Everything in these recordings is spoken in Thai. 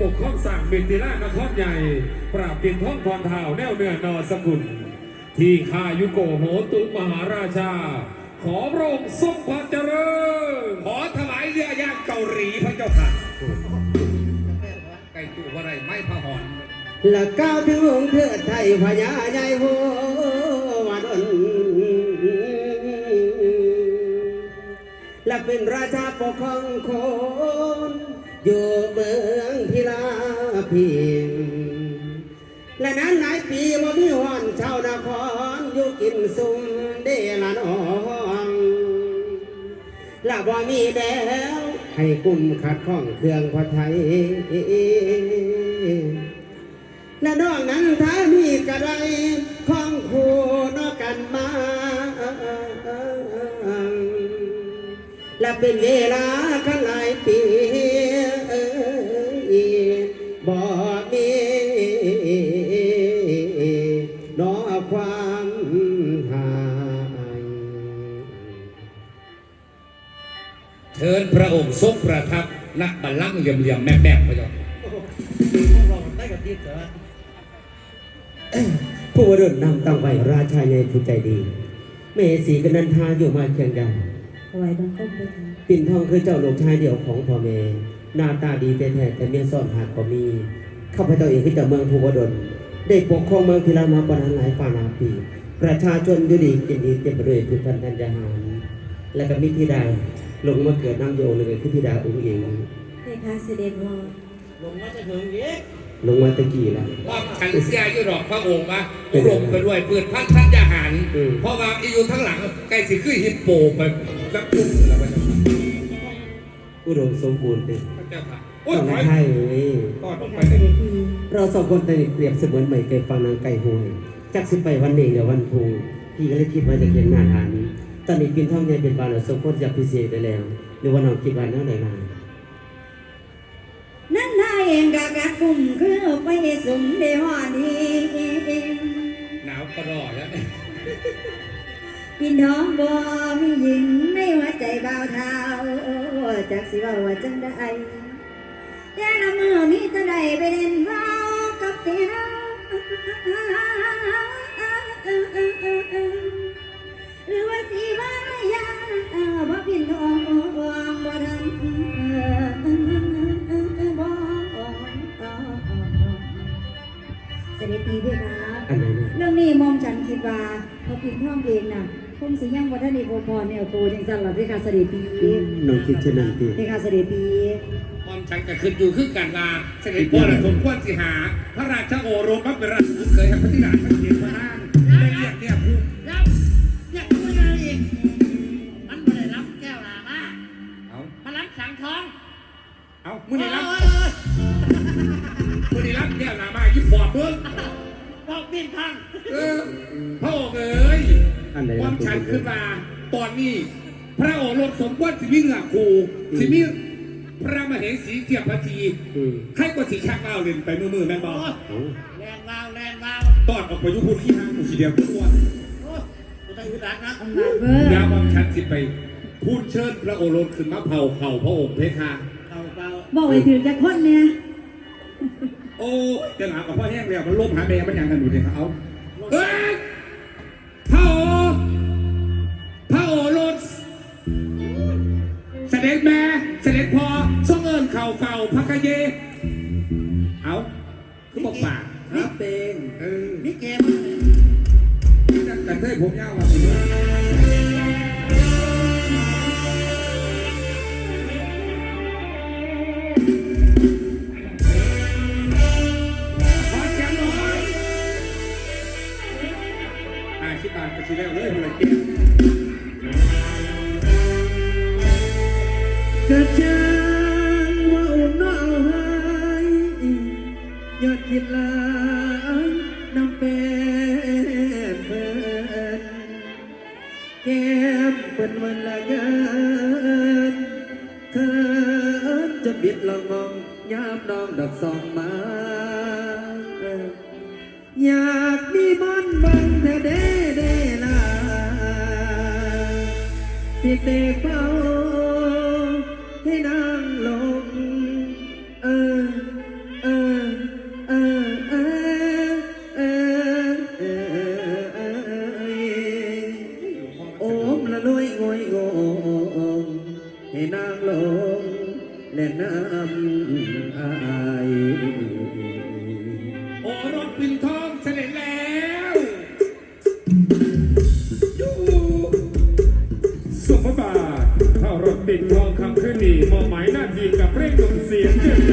ปกข้องสั่งบินติล่านครใหญ่ ปราบปินท้องพรเท้าแนวเหนือนอสกุล ที่ข้ายุโกโหตุมหาราชา ขอพระองค์ทรงพระเจริญ ขอถวายเรือย่างเกาหลีพระเจ้าค่ะไก่ตู่ว่าไรไม่พระหอนและก้าวถึงองค์เทิดไทยพญาใหญ่โหวาดนและเป็นราชาปกครองคน อยู่เมืองพิลาพิมและนั้นหลายปีว่มีหอนชาวนครอยู่กินซุ่มเดละนองและบ่มีแล้วให้กุมขัดข้องเครื่องพระไทย และนอกนั้นถ้ามีกระไรของคู่นอกกันมา และเป็นเวลากันหลายปี พระองค์ทรงประทับณบัลลังก์เหลี่ยมๆแม่ๆพระเจ้าค่ะผู้วรุ่นนำตั้งไว้ราชาใหญ่ผู้ใจดีเมสีกันนันทาอยู่มาเคียงกันถวายบังคมด้วยปิ่นทองคือเจ้าลูกชายเดียวของพ่อแม่หน้าตาดีแต่แท้แต่เมียซ่อนหาดก็มีข้าพเจ้าเองคือเจ้าเมืองภูวดลได้ปกครองเมืองพิรามากว่านหลายฝ่านาปี ประชาชนยู่ดีกินดีเต็มไปด้วยพืชพันธัญญาหาร และก็มีธิด ลงมาเกิดน้ำโยงเลยคือธิดาองค์เองเพคะเสด็จพ่อลงมาตะกี้แล้วว่าฉันเสียอยู่ดอกพระองค์วะอุดมไปด้วยปืนพันธัญญาหารอืมเพราะว่าอีอยู่ทั้งหลังใกล้สิขึ้นฮิปโปไปสักปุ๊บแล้วพระเจ้าค่ะอุดมสมบูรณ์เลยพระเจ้าค่ะโอ้ยต้องถอยให้เลยก่อนออกเพไปคะเลเสยด็จพี่เราสองคนตอนนี้เปรียบเสมือนใหม่เกิดฟังนางไก่หวยจักสิไปวันเองเดี๋ยววันพุงพี่ก็เลยคิดว่าจะเขียนหน้าฐาน ตอนนี้ปินท่องใหญ่เป็นบาลสมควรจะพิเศษได้แล้ว หรือว่าน้องคิดว่าน้าไหนมานั่นนายเองกะกะกลุ่มคือไปสมเดวานีหนาวก็รอแล้วเนี่ยปินท้องบ่มีหญิงในหัวใจบ่าวเท้าจากสิว่าว่าจังได้แต่ละมือมีแต่ใดไปเล่นเว้ากับเสีย หรือว่าสิว่ายาบ่ปินทองบ่ทำบ่เสด็จดีเพคะอันไหนเนี่ยเรื่องนี้มอมฉันคิดว่าพอปิดห้องเองน่ะคงสิยังวัฒนิโกพรเนี่ยโกจังสันหลับด้วยการเสด็จปีน้องคิดเช่นนั้นพี่ด้วยการเสด็จปีมอมฉันก็ขึ้นอยู่ขึ้นกันว่าเสด็จพ่อละสมควรสิหา พระราชโอรสพระเป็นราชบุตรเคยให้พระธิดา สิมีพระมเหสีเทียบพระทีอืม ให้กว่าสีชักเอาเล่นไปมือมือแม่นบอโอ้กเอาแรงวาวแรงวาวตอดออกไปยุพุนขี้ห้างกูสีเดียวทุกวันโอ้กูต้องอึดอัดนะอำนาจเบอร์ยามความฉันสิไป พูดเชิญพระโอรสขึ้นมาเผาเผาพระองค์เพคะเก่าเก่าบอกไว้ถึงจะคนเนี่ยโอ้จะหนากับพ่อแห้งแล้วมันล้มหาแม่มันยังกันอยู่เนี่ยเขาเอ้ย เสด็จแม่ เสด็จพ่อทรงเอิญเข่าเฝ้าพระกะเย เอาคือบอกปากนี่เต็งเออนี่เกมมันเลยแต่เต้ยผมยาวมาเป็นด้วยขอเสียงหน่อยอ่าชิบานก็ชิแล้วเลยอะไรเกี่ย กระจางว่าอุ่นน้าวหายยอดคิดลายน้ำเป็นเพิ่นแก้มเปิดวันละกินเคินจะบิดละงมองยามน้องดอกสองมา อยากมีบอนบังแต่เด้เด้ลาสิเสกเฝ้า ให้นางลง ดน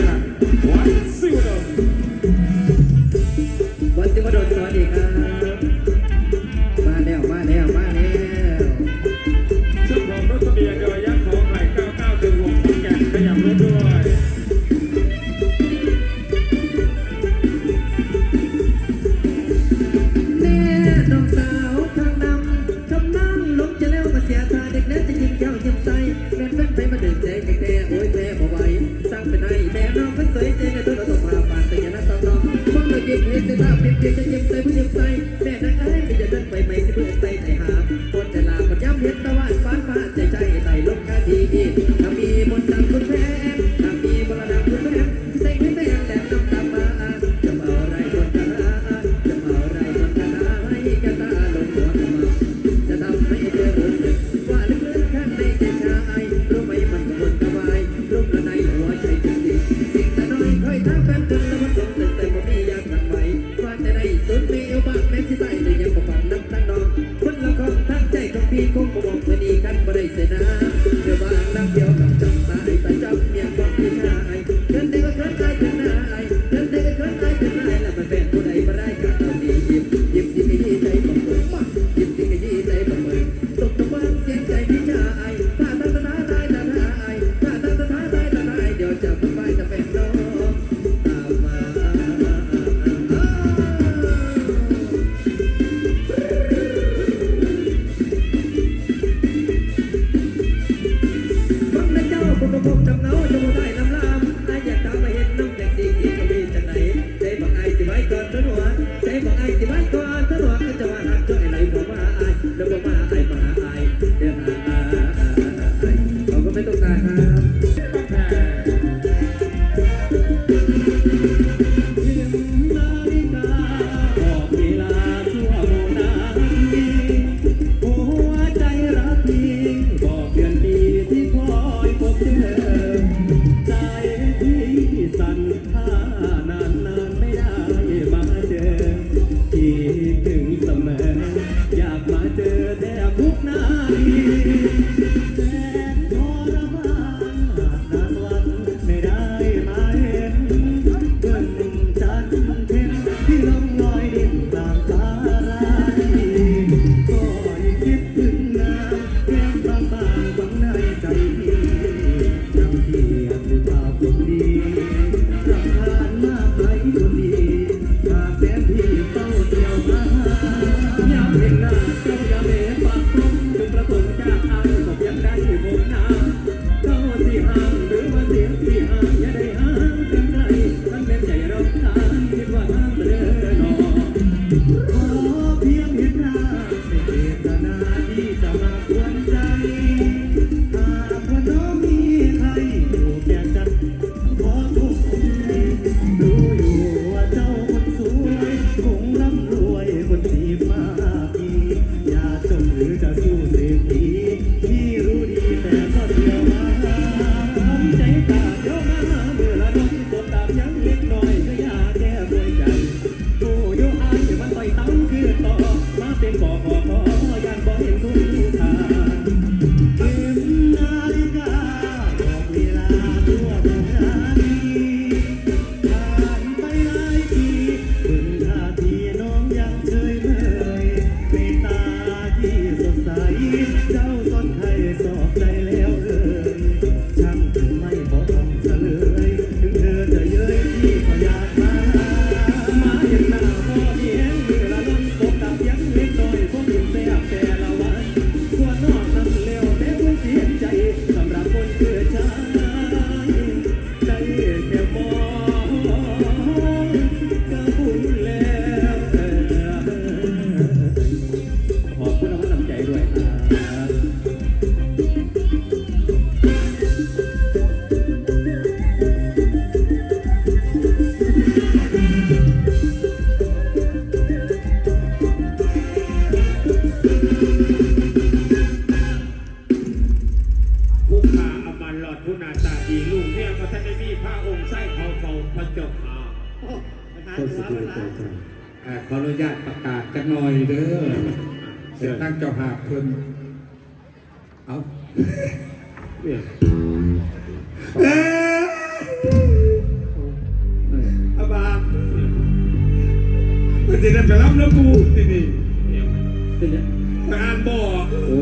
ระเจ้าค่ะโคตรสุดยอดใจอ่าขออนุญาตประกาศกันหน่อยเด้อเสร็จตั้งเจ้าภาพเพิ่นเอาเนี่ยเอ้ยอาบามันจะได้ไปรับน้ำมูที่นี่เนี่ยเป็นยังงานบ่อโอ้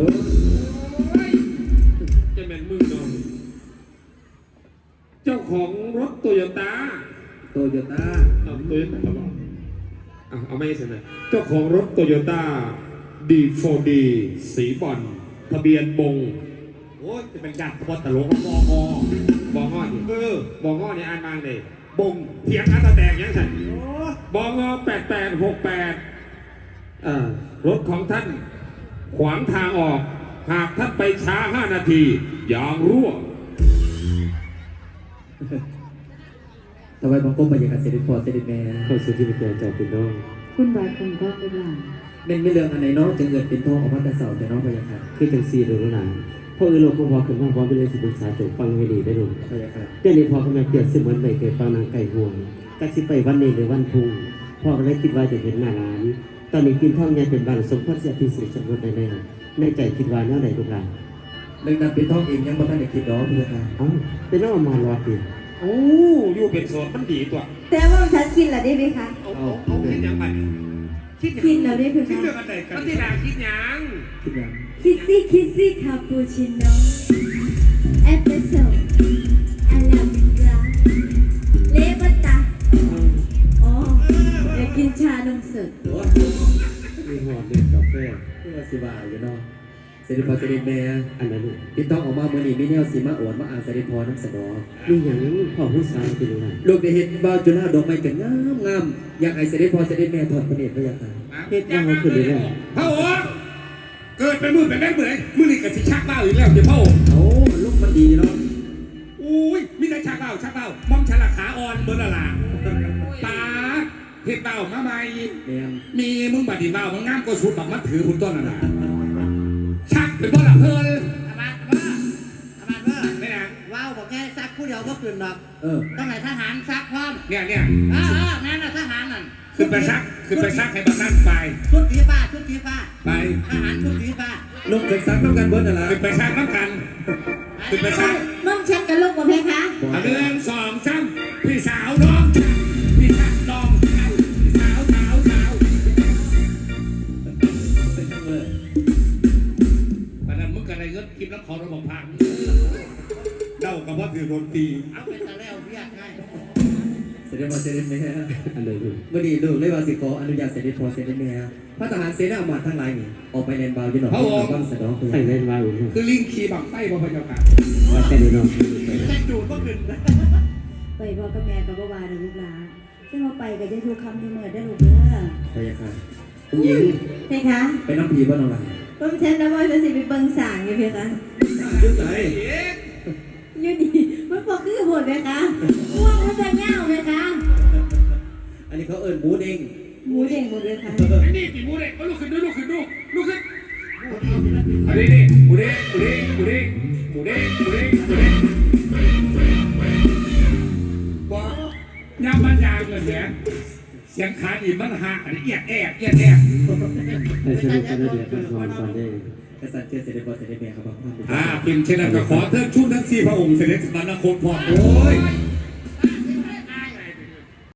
จะเป็นมึงเนาะเจ้าของรถโตโยต้า โตโยต้าเอาโตโยต้าบอกเอาเอาไม่ใช่ไหมเจ้าของรถโตโยต้า D4D สีบอลทะเบียนบงโอ้ยจะเป็นญาติพอตลกบองอบองอนี่เออบองอนี่อ่านมาเลยบงเถียงอัตแตกยังไงบองอแปดแปดหกแปดอ่ารถของท่าน ขวางทางออก หากท่านไปช้าห้านาทียางรั่ว ทำไมบางก้มมาอย่างกับเซริฟอร์เซริแมนเข้าสู่ที่เป็นใจเป็นน้องคุณบาทคุณก็เป็นหลานเป็นไม่เรื่องอันไหนเนาะจะเงินเป็นทองออกมาแต่เสาแต่น้องพยาค่ะคือจังซีดูหลานพ่อเออโลกพ่อพอขึ้นมาพร้อมไปเลยสิปรึกษาจบฟังให้ดีได้ดูพยาค่ะเดี๋ยวนี้พ่อกับแม่เปรียบเสมือนใบเกิดฟังนางไก่ห่วงกักสิไปวันนี้หรือวันพุ่งพ่อก็เลยคิดว่าจะเห็นหน้าร้าน ตอนนี้กินท่องยาเป็นบางสมพรเสียที่สุดจำนวนได้แล้วในใจคิดว่าแนวไหนลูกหลานเรื่องนั้นเป็นทองเองยังบ่ทันได้คิดดอกพยาค่ะเอ้าเป็นน้องมารอดดิ โอ้อยู่เป็นโสดมันดีตัวแต่ว่าฉันกินแล้วได้ไหมคะ เอาเอาเอาคิดยังไงคิดยังกินแล้วได้ไหมคิดคะเรื่องอะไรกันมันที่นางคิดยังคิดยังคิดซี่คิดซี่คาปูชิโน่เอสเปรสโซ่อาลาบิกาเลบัตตาอ๋ออยากกินชานมสดโอ้มีหอดเด็กกาแฟที่ว่าสิบาอยู่เนาะ เซริฟอร์เซริแมนอันนั้นลูกพี่ต้องออกมาเมื่อนี้มีแนวสีมาโอวดมาอ่านเซริฟอร์น้ำสนอมีอย่างพ่อผู้ชายเป็นลูกหลานลูกได้เห็นบ่าวจุฬาดอกไม้กันงามงามอยากให้เซริฟอร์เซริแมนถอดพระเนตรพยาค่ะเฮ็ดยังเขาขึ้นเลยแล้วพระองค์เกิดเป็นมือเป็นแม่เบื่อมือนี่กับสิชักเบ้าอีกแล้วเดี๋ยวพระองค์โอ้ลูกมันดีเนาะอุ้ยมีแต่ชักเบ้าชักเบ้ามอมฉลาขาอ่อนเบอร์ละล่ะตาเห็ดเบ้ามาใหม่แมนมีมึงบัดดีเบ้ามึงงามก็สุดบักมันถือคุณต้นน่ะนะชัก เป็นบ่ละเพิ่นอาบานเบอร์อาบานเบอไม่นะว้าวบอกแค่ซักผู้เดียวก็คืนดอก เออ ต้องให้ทหารซักพร้อมเนี่ยเนี่ยเออเออนั่นน่ะทหารนั่นขึ้นไปซักขึ้นไปซักให้บักนั่นไป ชุดสีฟ้าชุดสีฟ้าไป ทหารชุดสีฟ้าลูกเป็นซักน้ำกันเบิร์ดอะไรขึ้นไปซักน้ำกัน ขึ้นไปซัก น้องชันกับลูกบ่เพคะ เอาเรื่งสองซ้ำ เอาไปตะแล้วเรียกง่ายเซริฟอร์เซริแมนอันใดลูกเมื่อนี้ลูกเลยว่าสิขออนุญาตเซริฟอร์เซริแมนพระทหารเสนาอำมาตย์ทั้งหลายนี่ออกไปแลนบาวอยู่หนองที่เราบ้างสะดอกเพื่อให้เล่นว่าอยู่ลูกคือลิงขี่บังไฟบ่พะเจ้าค่ะว่าแต่เด็กน้องแต่จูดก็ขึ้นไปพ่อกับแม่กับบ่าวาเด้อลูกหลานจะมาไปก็จะทุกคำที่เมื่อได้อลูกเด้อพยาค่ะคุณหญิงเพคะไปน้ำผีบ้านน้องหลานต้มฉันแล้วว่าจะสิไปเบิ่งสางอยู่เพคะยืดใส่ อยู่นี่มันบอกคือโหดเพคะง่วงมันจะเง่าเพคะอันนี้เขาเอิญหมูเด้งหมูเด้งหมดเลยค่ะไอ้นี่ตีมูเด็กมาลุกขึ้นด้วยลุกขึ้นดูลุกขึ้นอันนี้นี่มูเด็กมูเด็กมูเด็กมูเด็กมูเด็กมูเด็กบอกยามมันยางเลยเนี่ยเสียงขาอีมันหักอันนี้เอียดแอบเอียดแอบให้สนุกกันเดี๋ยวกันก่อนก่อนได้ กษัตริย์เจอเซริฟอร์เซริแมนครับพ่ออ่าเป็นเช่นนั้นก็ขอเทิดชุดทั้งสี่พระองค์เสด็จสวรรคตพร้อมโอ้ย